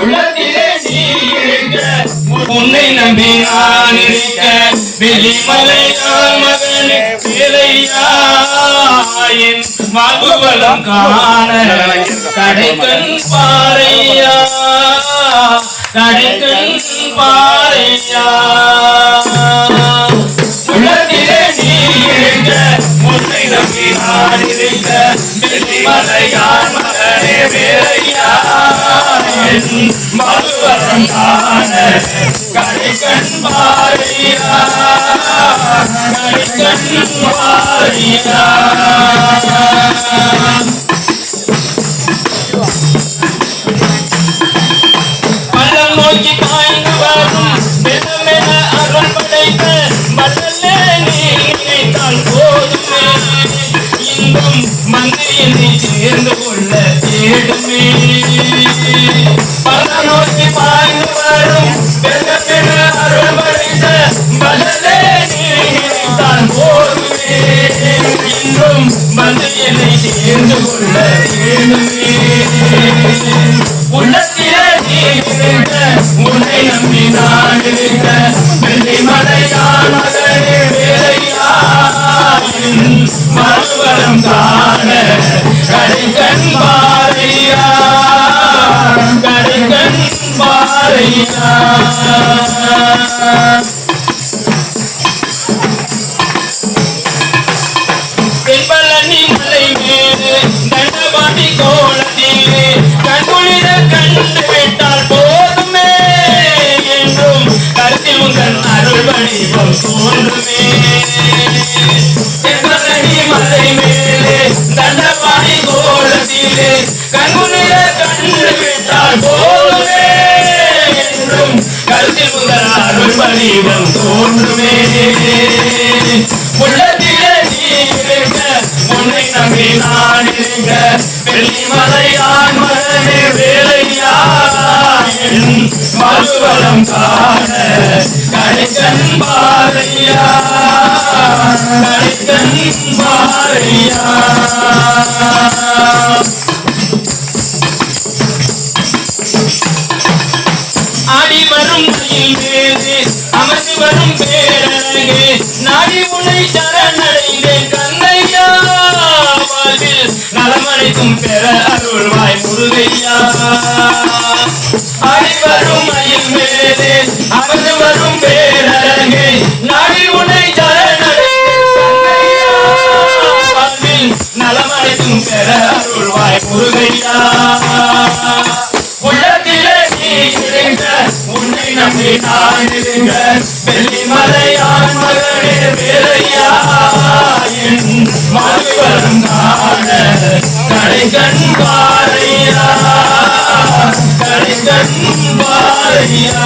உள்ளத்திலே நீ இருக்க உன்னை நம்பி நான் இருக்க வெள்ளிமலையான் மகனே வேலையாயின் வாழ்வுவளம் காண கடைக்கண் பாறையா? கடைக்கண் பாறையா? உள்ளத்திலே நீ இருக்க உன்னை நம்பி நான் இருக்க மறுவரம் காண கடைக்கண் பாரியா கடைக்கண் பாரியா பள்ளம் நோக்கி பாய்ந்து வரும் மெனமென அருள் படைத்த மடலே நீ நினைத்தால் போதுமே. இன்பம் மந்திரியை சேர்ந்து கொள்ள தேடுமே. நோக்கி பாய்ந்து வரும் அருள் படைத்த சேர்ந்து கொள்ள தேடுமே. உள்ளத்திலே நீ உன்னை நம்பினான். வடிவம் தோன்றுமே உள்ளத்திலே நீ இருக்க உன்னை நம்பி நான் இருக்க வெள்ளிமலையான் மகனே வேலையா மறுவலம் காண. கடைக்கண் கடைக்கண் ஆடி வரும் மயில் மீது அமர்ந்து வரும் பேரழகே நாடி உன்னை சரணடைந்தேன் கண்ணையா வாழ்வில் நலமடைக்கும் பெற அருள்வாய் முருகையா. ஆடி வரும் மயில் மீது அமர்ந்து வரும் உன்னை நம்பி வெள்ளிமலையான் மகனே வேலையா மறுவரம் காண கடைக்கண் பாறையா கடைக்கண் பாறையா.